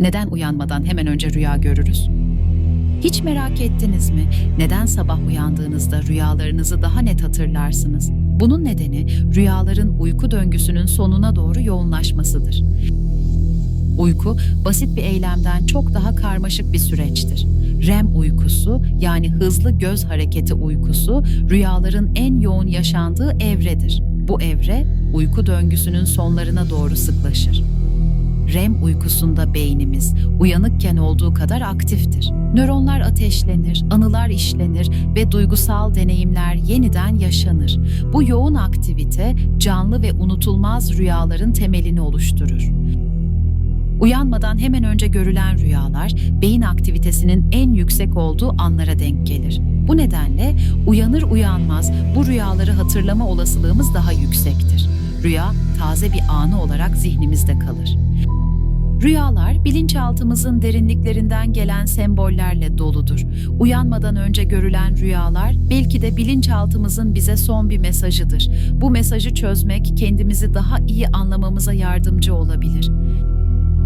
Neden uyanmadan hemen önce rüya görürüz? Hiç merak ettiniz mi? Neden sabah uyandığınızda rüyalarınızı daha net hatırlarsınız? Bunun nedeni rüyaların uyku döngüsünün sonuna doğru yoğunlaşmasıdır. Uyku basit bir eylemden çok daha karmaşık bir süreçtir. REM uykusu yani hızlı göz hareketi uykusu rüyaların en yoğun yaşandığı evredir. Bu evre uyku döngüsünün sonlarına doğru sıklaşır. Uykusunda beynimiz uyanıkken olduğu kadar aktiftir. Nöronlar ateşlenir, anılar işlenir ve duygusal deneyimler yeniden yaşanır. Bu yoğun aktivite canlı ve unutulmaz rüyaların temelini oluşturur. Uyanmadan hemen önce görülen rüyalar beyin aktivitesinin en yüksek olduğu anlara denk gelir. Bu nedenle uyanır uyanmaz bu rüyaları hatırlama olasılığımız daha yüksektir. Rüya taze bir anı olarak zihnimizde kalır. Rüyalar bilinçaltımızın derinliklerinden gelen sembollerle doludur. Uyanmadan önce görülen rüyalar belki de bilinçaltımızın bize son bir mesajıdır. Bu mesajı çözmek kendimizi daha iyi anlamamıza yardımcı olabilir.